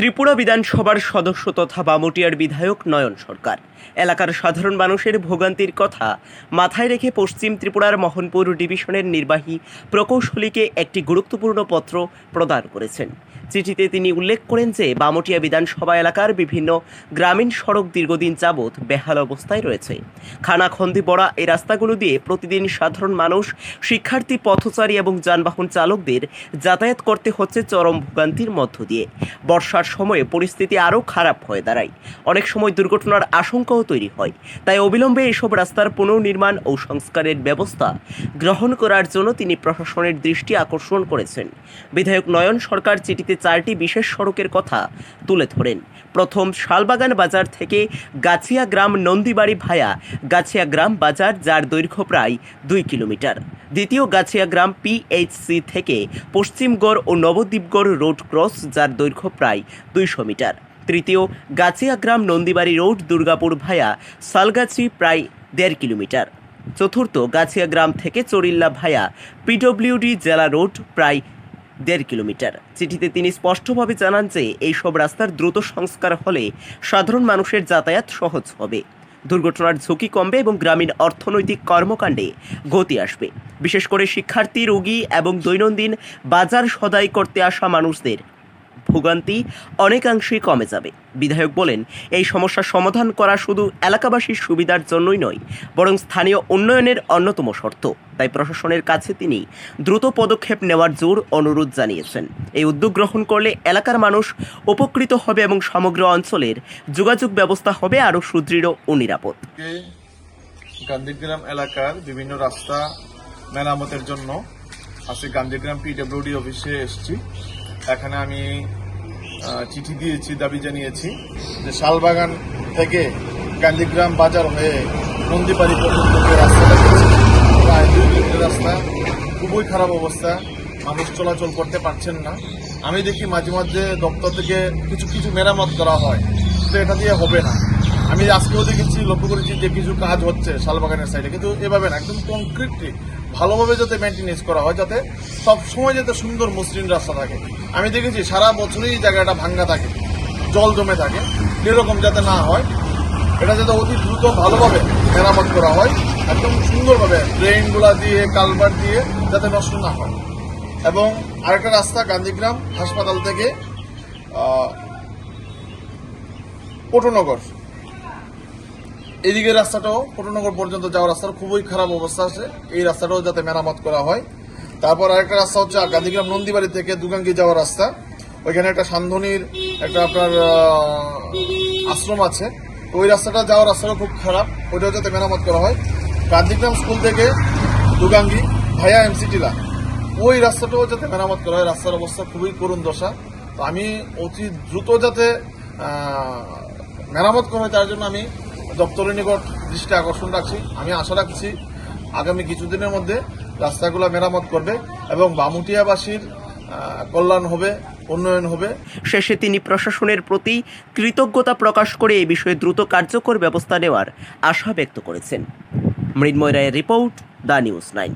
ত্রিপুরা বিধানসভার সদস্য তথা বামুটিয়ার বিধায়ক নয়ন সরকার। এলাকার সাধারণ মানুষের ভোগান্তির কথা মাথায় রেখে পশ্চিম ত্রিপুরার মোহনপুর ডিভিশনের নির্বাহী প্রকৌশলীকে একটি গুরুত্বপূর্ণ পত্র প্রদান করেছেন। চিঠিতে তিনি উল্লেখ করেন যে, বামুটিয়া বিধানসভা এলাকার বিভিন্ন গ্রামীণ সড়ক দীর্ঘদিন যাবৎ বেহাল অবস্থায় রয়েছে। খানাখন্দি পড়া এই রাস্তাগুলো দিয়ে প্রতিদিন সাধারণ মানুষ, শিক্ষার্থী, পথচারী এবং যানবাহন চালকদের যাতায়াত করতে হচ্ছে চরম ভোগান্তির মধ্য দিয়ে। বর্ষার সময়ে পরিস্থিতি আরও খারাপ হয়ে দাঁড়ায়। অনেক সময় দুর্ঘটনার আশঙ্কাও তৈরি হয়। তাই অবিলম্বে এসব রাস্তার পুনর্নির্মাণ ও সংস্কারের ব্যবস্থা গ্রহণ করার জন্য তিনি প্রশাসনের দৃষ্টি আকর্ষণ করেছেন। বিধায়ক নয়ন সরকার চিঠিতে চারটি বিশেষ সড়কের কথা তুলে ধরেন। প্রথম, শালবাগান বাজার থেকে গাছিয়া গ্রাম নন্দীবাড়ি ভায়া গাছিয়া গ্রাম বাজার, যার দৈর্ঘ্য প্রায় দুই কিলোমিটার। দ্বিতীয় গাছিয়া গ্রাম পিএইচসি থেকে পশ্চিমগড় ও নবদ্বীপগড় রোড ক্রস, যার দৈর্ঘ্য প্রায় দুইশো মিটার। তৃতীয় গাছিয়া গ্রাম নন্দীবাড়ি রোড, দুর্গাপুর ভায়া সালগাছি প্রায় দেড় কিলোমিটার। চতুর্থ গাছিয়া গ্রাম থেকে চরিল্লা ভায়া পিডব্লিউডি জেলা রোড প্রায় দেড় কিলোমিটার। চিঠিতে তিনি স্পষ্টভাবে জানান যে, এইসব রাস্তার দ্রুত সংস্কার হলে সাধারণ মানুষের যাতায়াত সহজ হবে। দুর্ঘটনার ঝুঁকি কমবে এবং গ্রামীণ অর্থনৈতিক কর্মকাণ্ডে গতি আসবে। বিশেষ করে শিক্ষার্থী, রোগী এবং দৈনন্দিন বাজার সদাই করতে আসা মানুষদের ভোগান্তি অনেকাংশেই কমে যাবে। বিধায়ক বলেন, এই সমস্যার সমাধান করা শুধু এলাকাবাসীর সুবিধার জন্যই নয়, বরং স্থানীয় উন্নয়নের অন্যতম শর্ত। তাই প্রশাসনের কাছে তিনি দ্রুত পদক্ষেপ নেওয়ার জোর অনুরোধ জানিয়েছেন। এই উদ্যোগ গ্রহণ করলে এলাকার মানুষ উপকৃত হবে এবং সমগ্র অঞ্চলের যোগাযোগ ব্যবস্থা হবে আরও সুদৃঢ় ও নিরাপদ। গান্ধীগ্রাম এলাকার বিভিন্ন রাস্তা মেরামতের জন্য আজকে গান্ধীগ্রাম পিডব্লিউডি অফিসে এসেছি। এখানে আমি চিঠি দিয়েছি, দাবি জানিয়েছি যে শালবাগান থেকে গান্ধীগ্রাম বাজার হয়ে নন্দীবাড়ি পর্যন্ত যে রাস্তাটা প্রায় দুই কিলোমিটার রাস্তা, খুবই খারাপ অবস্থা, মানুষ চলাচল করতে পারছেন না। আমি দেখি মাঝে মাঝে দপ্তর থেকে কিছু কিছু মেরামত করা হয় তো এটা দিয়ে হবে না। আমি আজকেও দেখেছি, লক্ষ্য করেছি যে কিছু কাজ হচ্ছে শালবাগানের সাইডে কিন্তু এভাবে না, একদম কংক্রিটলি ভালোভাবে যাতে মেনটেনেন্স করা হয়, যাতে সব সময় যাতে সুন্দর মসৃণ রাস্তা থাকে। আমি দেখেছি, সারা বছরই জায়গাটা ভাঙ্গা থাকে, জল জমে থাকে এরকম যাতে না হয়, এটা যাতে অতি দ্রুত ভালোভাবে মেরামত করা হয়, একদম সুন্দরভাবে ড্রেনগুলা দিয়ে কালভার দিয়ে যাতে নষ্ট না হয়। এবং আরেকটা রাস্তা, গান্ধীগ্রাম হাসপাতাল থেকে পটনগর। এদিকে রাস্তাটাও পটনগর পর্যন্ত যাওয়ার রাস্তার খুবই খারাপ অবস্থা আছে। এই রাস্তাটাও যাতে মেরামত করা হয়। তারপর আরেকটা রাস্তা হচ্ছে গান্ধীগ্রাম নন্দীবাড়ি থেকে দুগাঙ্গি যাওয়ার রাস্তা। ওইখানে একটা সান্ধনির একটা আপনার আশ্রম আছে। ওই রাস্তাটা যাওয়ার রাস্তাটা খুব খারাপ। ওইটাও যাতে মেরামত করা হয়। গান্ধীগ্রাম স্কুল থেকে দুগাঙ্গি ভায়া এমসি টিলা ওই রাস্তাটাও যাতে মেরামত করা হয়। রাস্তার অবস্থা খুবই করুণ দশা। তো আমি অতি দ্রুত যাতে মেরামত করা হয়, তার জন্য আমি দপ্তরের নিকট দৃষ্টি আকর্ষণ রাখছি। আমি আশা রাখছি আগামী কিছুদিনের মধ্যে রাস্তাগুলো মেরামত করবে এবং বামুটিয়াবাসীর কল্যাণ হবে, উন্নয়ন হবে। শেষে তিনি প্রশাসনের প্রতি কৃতজ্ঞতা প্রকাশ করে এই বিষয়ে দ্রুত কার্যকর ব্যবস্থা নেওয়ার আশা ব্যক্ত করেছেন। মৃন্ময় রায়ের রিপোর্ট, দ্য নিউজ নাইন।